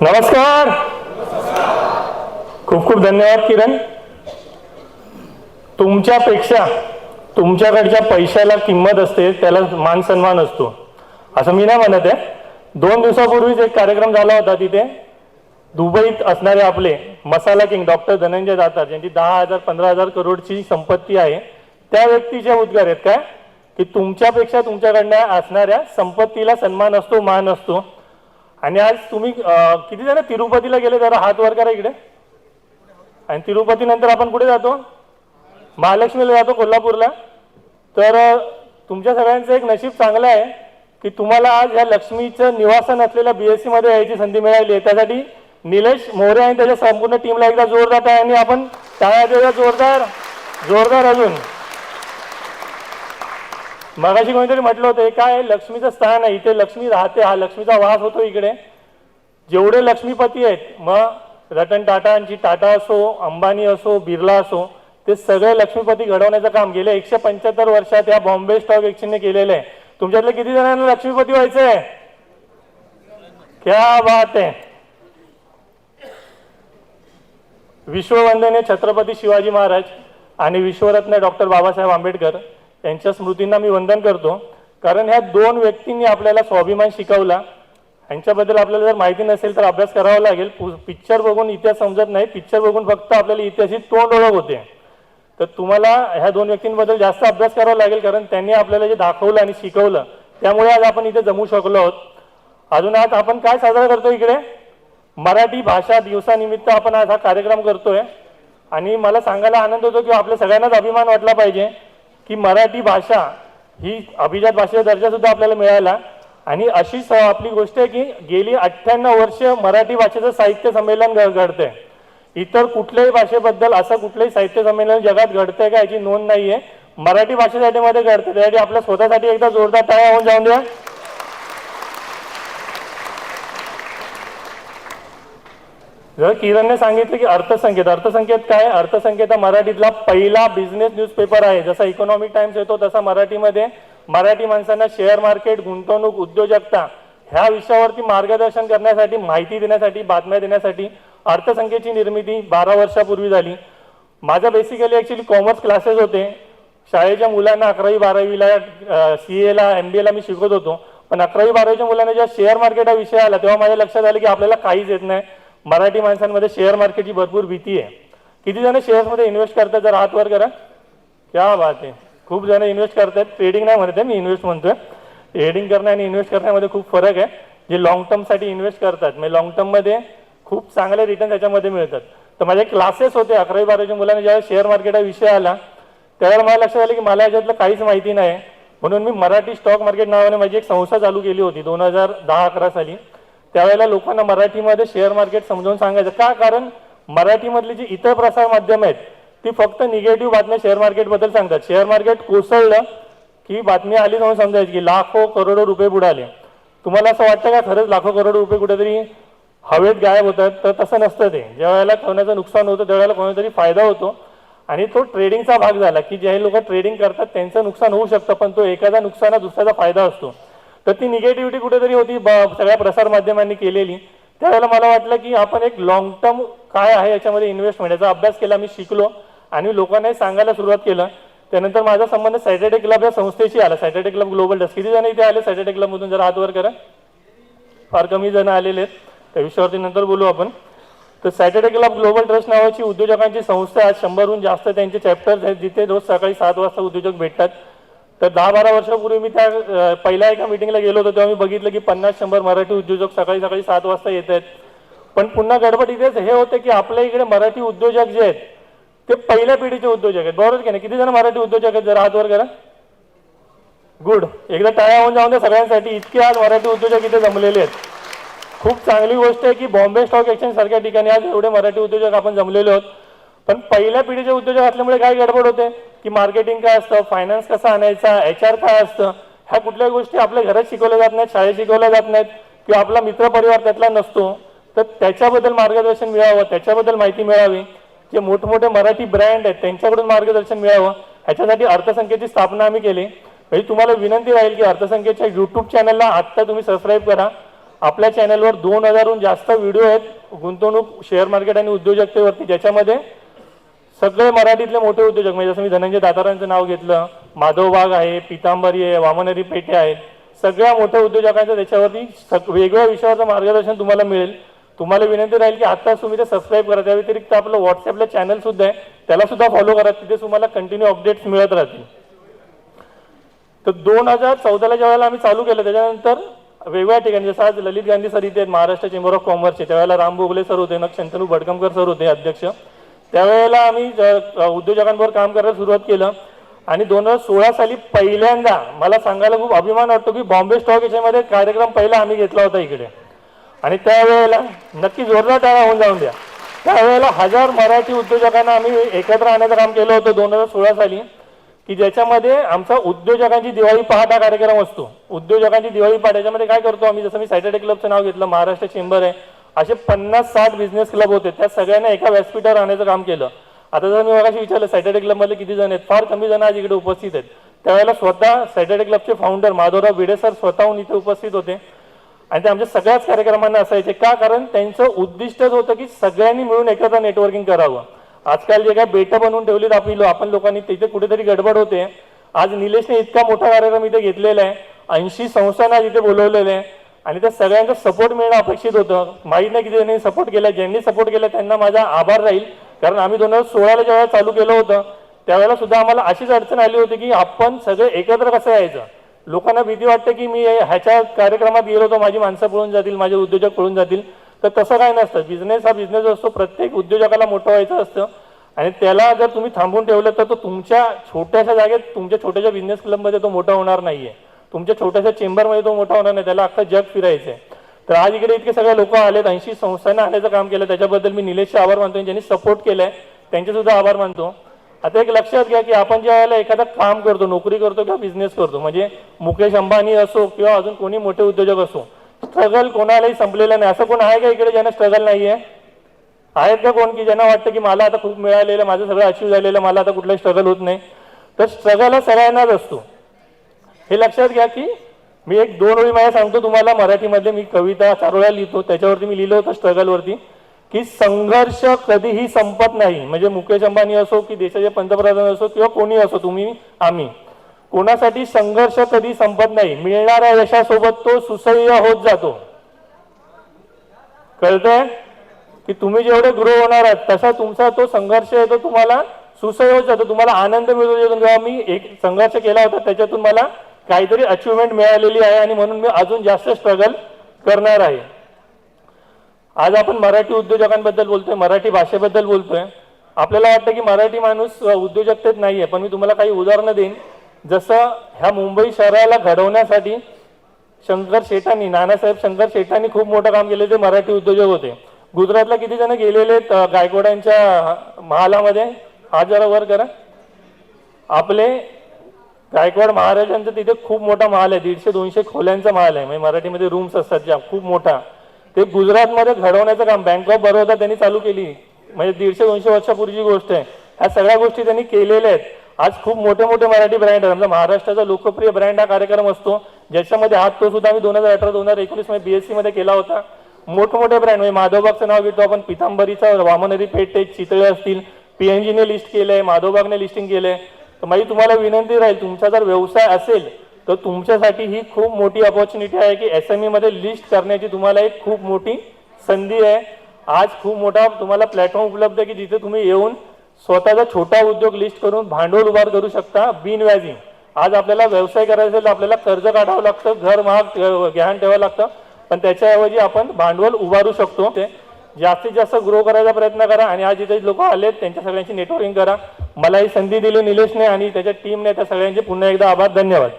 नमस्कार. खूप खूप धन्यवाद किरण. तुमच्यापेक्षा तुमच्याकडच्या पैशाला किंमत असते त्याला मान सन्मान असतो. असं मी नाही म्हणत आहे. दोन दिवसापूर्वीच एक कार्यक्रम झाला होता तिथे. दुबईत असणारे आपले मसाला किंग डॉक्टर धनंजय दातार ज्यांची दहा हजार पंधरा हजार करोडची संपत्ती आहे. त्या व्यक्तीच्या उद्गार आहेत काय? की तुमच्यापेक्षा तुमच्याकडनं असणाऱ्या संपत्तीला सन्मान असतो मान असतो. आणि आज तुम्ही किती जण तिरुपतीला गेले? जरा हात वर करा इकडे. आणि तिरुपती नंतर आपण कुठे जातो? महालक्ष्मीला जातो कोल्हापूरला. तर तुमच्या सगळ्यांचं एक नशीब चांगलं आहे की तुम्हाला आज या लक्ष्मीचं निवासन असलेल्या बी एस सीमध्ये यायची संधी मिळाली आहे. त्यासाठी निलेश मोरे आणि त्याच्या संपूर्ण टीमला एकदा जोरदार आहे आणि आपण टाळ्या जोरदार जोरदार अजून. मगाशी कोणीतरी म्हटलं होतं हे काय लक्ष्मीचं स्थान आहे इथे लक्ष्मी राहते हा लक्ष्मीचा वास होतो इकडे. जेवढे लक्ष्मीपती आहेत मग रतन टाटांची टाटा असो अंबानी असो बिर्ला असो ते सगळे लक्ष्मीपती घडवण्याचं काम गेल्या एकशे पंच्याहत्तर वर्षात या बॉम्बे स्टॉक एक्सचेंजने केलेलं आहे. तुमच्यातले किती जणांना लक्ष्मीपती व्हायचंय क्या बात आहे. विश्ववंदने छत्रपती शिवाजी महाराज आणि विश्वरत्न डॉक्टर बाबासाहेब आंबेडकर त्यांच्या स्मृतींना मी वंदन करतो. कारण ह्या दोन व्यक्तींनी आपल्याला स्वाभिमान शिकवला. ह्यांच्याबद्दल आपल्याला जर माहिती नसेल तर अभ्यास करावा लागेल. पिक्चर बघून इतिहास समजत नाही. पिक्चर बघून फक्त आपल्याला इतिहासाची तोंड ओळख होते. तर तुम्हाला ह्या दोन व्यक्तींबद्दल जास्त अभ्यास करावा लागेल. कारण त्यांनी आपल्याला जे दाखवलं आणि शिकवलं त्यामुळे आज आपण इथे जमू शकलो आहोत. अजून आज आपण काय साजरा करतो इकडे? मराठी भाषा दिवसानिमित्त आपण आज हा कार्यक्रम करतोय. आणि मला सांगायला आनंद होतो की आपल्या सगळ्यांनाच अभिमान वाटला पाहिजे. की मराठी भाषा ही अभिजात भाषेचा दर्जासुद्धा आपल्याला मिळाला. आणि अशी स- आपली गोष्ट आहे की गेली अठ्ठ्याण्णव वर्ष मराठी भाषेचं साहित्य संमेलन घ- घडतंय. इतर कुठल्याही भाषेबद्दल असं कुठलंही साहित्य संमेलन जगात घडतंय का याची नोंद नाही आहे मराठी भाषेसाठी मध्ये घडतं त्यासाठी आपल्या स्वतःसाठी एकदा जोरदार टाळ्या होऊन जाऊन द्या. जर किरणने सांगितलं की अर्थसंकेत अर्थसंकेत काय? अर्थसंकेत हा मराठीतला पहिला बिझनेस न्यूजपेपर आहे. जसा इकॉनॉमिक टाइम्स येतो तसा मराठीमध्ये मराठी माणसांना शेअर मार्केट गुंतवणूक उद्योजकता ह्या विषयावरती मार्गदर्शन करण्यासाठी माहिती देण्यासाठी बातम्या देण्यासाठी अर्थसंख्येची निर्मिती बारा वर्षापूर्वी झाली. माझं बेसिकली ॲक्च्युली कॉमर्स क्लासेस होते. शाळेच्या मुलांना अकरावी बारावीला सी एला एम बी एला मी शिकवत होतो. पण अकरावी बारावीच्या मुलांना जेव्हा शेअर मार्केट हा विषय आला तेव्हा माझ्या लक्षात आलं की आपल्याला काहीच येत नाही. मराठी माणसांमध्ये शेअर मार्केटची भरपूर भीती आहे. किती जण शेअर्समध्ये इन्व्हेस्ट करतात जर हात वर करा. क्या बात आहे. खूप जण इन्व्हेस्ट करतात. ट्रेडिंग नाही म्हणत आहे मी इन्व्हेस्ट म्हणतोय. ट्रेडिंग करणं आणि इन्व्हेस्ट करण्यामध्ये खूप फरक आहे. जे लॉंग टर्मसाठी इन्व्हेस्ट करतात म्हणजे लॉंग टर्ममध्ये खूप चांगले रिटर्न त्याच्यामध्ये मिळतात. तर माझे क्लासेस होते अकरावी बारावीच्या मुलांना ज्यावेळेस शेअर मार्केट हा विषय आला त्यावेळेला मला लक्षात आलं की मला याच्यातलं काहीच माहिती नाही. म्हणून मी मराठी स्टॉक मार्केट नावाने माझी एक संस्था चालू केली होती दोन हजार दहा अकरा साली. त्यावेळेला लोकांना मराठीमध्ये शेअर मार्केट समजावून सांगायचं. का? कारण मराठीमधली जी इतर प्रसार माध्यम आहेत ती फक्त निगेटिव्ह बातम्या शेअर मार्केटबद्दल सांगतात. शेअर मार्केट कोसळलं की बातमी आली म्हणून समजायची की लाखो करोडो रुपये बुडाले तुम्हाला असं वाटतं का? खरंच लाखो करोडो रुपये कुठेतरी हवेत गायब होतात. तर तसं नसतं ते. ज्या वेळेला कोणाचं नुकसान होतं त्यावेळेला कोणातरी फायदा होतो. आणि तो ट्रेडिंगचा भाग झाला की जे लोक ट्रेडिंग करतात त्यांचं नुकसान होऊ शकतं पण तो एखादा नुकसाना दुसऱ्याचा फायदा असतो. तर ती निगेटिव्हिटी कुठेतरी होती. ब- सगळ्या प्रसार माध्यमांनी केलेली. त्यावेळेला मला वाटलं की आपण एक लॉंग टर्म काय आहे याच्यामध्ये इन्व्हेस्टमेंट याचा अभ्यास केला मी शिकलो आणि लोकांनाही सांगायला सुरुवात केलं. त्यानंतर माझा संबंध सॅटर्डे क्लब या संस्थेशी आला. सॅटर्डे क्लब ग्लोबल डस्ट किती जण इथे आले सॅटर्डे क्लबमधून जरा हात वर करा. फार कमी जण आलेले आहेत. त्या विषयावरती नंतर बोलू आपण. तर सॅटर्डे क्लब ग्लोबल ट्रस्ट नावाची उद्योजकांची संस्था आज शंभरहून जास्त त्यांचे चॅप्टर्स आहेत. जिथे रोज सकाळी सात वाजता उद्योजक भेटतात. तर दहा बारा वर्षापूर्वी मी त्या पहिल्या एका मिटिंगला गेलो होतो तेव्हा मी बघितलं की पन्नास शंभर मराठी उद्योजक सकाळी सकाळी सात वाजता येत आहेत. पण पुन्हा गडबड इथेच हे होते की आपल्या इकडे मराठी उद्योजक जे आहेत ते पहिल्या पिढीचे उद्योजक आहेत. बरोबर की नाही? किती जण मराठी उद्योजक आहेत? जरा हातवर करा. गुड एकदा टाळ्या होऊन जाऊन द्या सगळ्यांसाठी. इतके आज मराठी उद्योजक इथे जमलेले आहेत. खूप चांगली गोष्ट आहे की बॉम्बे स्टॉक एक्सचेंज सारख्या ठिकाणी आज एवढे मराठी उद्योजक आपण जमलेले आहोत. पण पहिल्या पिढीचे उद्योजक असल्यामुळे काय गडबड होते? की मार्केटिंग काय असतं? फायनान्स कसा आणायचा? एच आर काय असतं? ह्या कुठल्या गोष्टी आपल्या घरात शिकवल्या जात नाहीत शाळेत शिकवल्या जात नाहीत किंवा आपला मित्र परिवार त्यातला नसतो. तर त्याच्याबद्दल मार्गदर्शन मिळावं त्याच्याबद्दल माहिती मिळावी. जे मोठमोठे मराठी ब्रँड आहेत त्यांच्याकडून मार्गदर्शन मिळावं. ह्याच्यासाठी अर्थसंख्येची स्थापना आम्ही केली. म्हणजे तुम्हाला विनंती राहील की अर्थसंख्येच्या युट्यूब चॅनलला आत्ता तुम्ही सबस्क्राईब करा. आपल्या चॅनलवर दोन हजारहून जास्त व्हिडिओ आहेत गुंतवणूक शेअर मार्केट आणि उद्योजकतेवरती ज्याच्यामध्ये सगळे मराठीतले मोठे उद्योजक म्हणजे जसं मी धनंजय दातारांचं नाव घेतलं माधव वाघ आहे पितांबरी आहे वामनरी पेटे आहेत सगळ्या मोठ्या उद्योजकांचं त्याच्यावरती सग- वेगवेगळ्या विषयावरचं मार्गदर्शन तुम्हाला मिळेल. तुम्हाला विनंती राहील की आत्ताच तुम्ही ते सबस्क्राईब करा. त्या व्यतिरिक्त आपलं व्हॉट्सअपला चॅनल सुद्धा आहे. त्याला सुद्धा फॉलो करा. तिथे तुम्हाला कंटिन्यू अपडेट्स मिळत राहतील. तर दोन हजार चौदाला ज्या वेळेला आम्ही चालू केलं त्याच्यानंतर वेगवेगळ्या ठिकाणी जसं आज ललित गांधी सर इथे आहेत महाराष्ट्र चेंबर ऑफ कॉमर्सचे त्यावेळेला राम बोगले सर होते नक शंतनू भडकमकर सर होते अध्यक्ष. त्यावेळेला आम्ही उद्योजकांवर काम करायला सुरुवात केलं. आणि दोन हजार सोळा साली पहिल्यांदा मला सांगायला खूप अभिमान वाटतो की बॉम्बे स्टॉक याच्यामध्ये कार्यक्रम पहिला आम्ही घेतला होता इकडे. आणि त्यावेळेला नक्की जोरदार टाळा होऊन जाऊन द्या. त्यावेळेला हजार मराठी उद्योजकांना आम्ही एकत्र आणण्याचं काम केलं होतं दोन हजार सोळा साली की ज्याच्यामध्ये आमचा उद्योजकांची दिवाळी पहाट हा कार्यक्रम असतो. उद्योजकांची दिवाळी पहाट याच्यामध्ये काय करतो आम्ही जसं मी सॅटर्डे क्लबचं नाव घेतलं महाराष्ट्र चेंबर आहे. असे पन्नास साठ बिझनेस क्लब होते. त्या सगळ्यांना एका व्यासपीठावर आणण्याचं काम केलं. आता जर मी मगाशी विचारलं सॅटर्डे क्लबमध्ये किती जण आहेत? फार कमी जण आज इकडे उपस्थित आहेत. त्यावेळेला स्वतः सॅटर्डे क्लबचे फाउंडर माधवराव भिडे सर स्वतःहून इथे उपस्थित होते. आणि ते आमच्या सगळ्याच कार्यक्रमांना असायचे. का? कारण त्यांचं उद्दिष्टच होतं की सगळ्यांनी मिळून एकत्र नेटवर्किंग करावं. आजकाल जे काय बेटं बनवून ठेवलीत आपली आपण लोकांनी तिथे कुठेतरी गडबड होते. आज निलेशने इतका मोठा कार्यक्रम इथे घेतलेला आहे. ऐंशी संस्थांना इथे बोलवलेले आहे. आणि त्या सगळ्यांचा सपोर्ट मिळणं अपेक्षित होतं. माहीत नाही की ज्यांनी सपोर्ट केला ज्यांनी सपोर्ट केला त्यांना माझा आभार राहील. कारण आम्ही दोन हजार सोळाला जेव्हा चालू केलं होतं त्यावेळेला सुद्धा आम्हाला अशीच अडचण आली होती की आपण सगळे एकत्र कसं यायचं? लोकांना भीती वाटते की मी ह्याच्या कार्यक्रमात गेलो तर माझी माणसं पळून जातील माझे उद्योजक पळून जातील. तर तसं काय नसतं. बिझनेस हा बिझनेस असतो. प्रत्येक उद्योजकाला मोठं व्हायचं असतं. आणि त्याला जर तुम्ही थांबून ठेवलं तर तो तुमच्या छोट्याशा जागेत तुमच्या छोट्याशा बिझनेस क्लबमध्ये तो मोठा होणार नाही आहे तुमच्या छोट्याशा चेंबरमध्ये तो मोठा होणार नाही त्याला अख्खा जग फिरायचं आहे तर आज इकडे इतके सगळे लोक आलेत ऐंशी संस्थांना आणायचं काम केलं त्याच्याबद्दल मी निलेशचे आभार मानतो ज्यांनी सपोर्ट केलाय त्यांचे सुद्धा आभार मानतो. आता एक लक्षात घ्या की आपण ज्या वेळेला एखादं काम करतो नोकरी करतो किंवा बिझनेस करतो म्हणजे मुकेश अंबानी असो किंवा अजून कोणी मोठे उद्योजक असो स्ट्रगल कोणालाही संपलेलं नाही. असं कोण आहे का इकडे ज्यांना स्ट्रगल नाहीये? आहेत का कोण की ज्यांना वाटतं की मला आता खूप मिळालेलं माझं सगळं अचीव झालेलं मला आता कुठलंही स्ट्रगल होत नाही? तर स्ट्रगल हा सगळ्यांनाच असतो. हे लक्षात घ्या की मी एक दोन ओळी माझ्या सांगतो तुम्हाला मराठीमध्ये मी कविता चारोळ्या लिहितो त्याच्यावरती मी लिहिलं होतं स्ट्रगलवरती की संघर्ष कधीही संपत नाही. म्हणजे मुकेश अंबानी असो की देशाचे पंतप्रधान असो किंवा कोणी असो तुम्ही आम्ही. कोणासाठी संघर्ष कधी संपत नाही. मिळणाऱ्या यशासोबत तो सुसह्य होत जातो. कळतंय? की तुम्ही जेवढे ग्रो होणार आहात तसा तुमचा तो संघर्ष येतो तुम्हाला सुसह्य होत जातो. तुम्हाला आनंद मिळतो जेव्हा मी एक संघर्ष केला होता त्याच्यातून मला काहीतरी अचिव्हमेंट मिळालेली आहे आणि म्हणून मी अजून जास्त स्ट्रगल करणार आहे. आज आपण मराठी उद्योजकांबद्दल बोलतोय मराठी भाषेबद्दल बोलतोय. आपल्याला वाटतं की मराठी माणूस उद्योजकतेत नाही आहे पण मी तुम्हाला काही उदाहरणं देईन. जसं ह्या मुंबई शहराला घडवण्यासाठी शंकर शेटांनी नानासाहेब शंकर शेटांनी खूप मोठं काम केले ते मराठी उद्योजक होते. गुजरातला किती जण गेलेले आहेत, गायकवाड्यांच्या महालामध्ये? हा जरा वर करा. आपले गायकवाड महाराजांचं तिथे खूप मोठा महाल आहे दीडशे दोनशे खोल्यांचा महाल आहे. म्हणजे मराठीमध्ये रूम्स असतात ज्या खूप मोठा. ते गुजरातमध्ये घडवण्याचं काम बँक ऑफ बरोदा त्यांनी चालू केली. म्हणजे दीडशे दोनशे वर्षापूर्वीची गोष्ट आहे. ह्या सगळ्या गोष्टी त्यांनी केलेल्या आहेत. आज खूप मोठे मोठे मराठी ब्रँड आहेत. आमचा महाराष्ट्राचा लोकप्रिय ब्रँड हा कार्यक्रम असतो. ज्याच्यामध्ये हात तो सुद्धा आम्ही दोन हजार अठरा दोन हजार एकोणीसमध्ये बीएससी मध्ये केला होता. मोठमोठे ब्रँड म्हणजे माधवबागचं नाव घेतो आपण. पितांबरीचा वामनरी पेठ चितळे असतील. पीएनजीने लिस्ट केलंय माधवबागने लिस्टिंग केलंय. तर माझी तुम्हाला विनंती राहील तुमचा जर व्यवसाय असेल तर तुमच्यासाठी ही खूप मोठी अपॉर्च्युनिटी आहे की एस एम ईमध्ये लिस्ट करण्याची तुम्हाला एक खूप मोठी संधी आहे. आज खूप मोठा तुम्हाला प्लॅटफॉर्म उपलब्ध आहे की जिथे तुम्ही येऊन स्वतःचा छोटा उद्योग लिस्ट करून भांडवल उभार करू शकता बिनव्याजी आज आपल्याला व्यवसाय करायचा असेल तर आपल्याला कर्ज काढावं लागतं घर महाग गहाण ठेवावं लागतं. पण त्याच्याऐवजी आपण भांडवल उभारू शकतो. ते जास्तीत जास्त ग्रो करायचा प्रयत्न करा आणि आज इथे लोक आलेत त्यांच्या सगळ्यांची नेटवर्किंग करा. मला ही संधी दिली निलेशने आणि त्याच्या टीमने त्या सगळ्यांचे पुन्हा एकदा आभार धन्यवाद.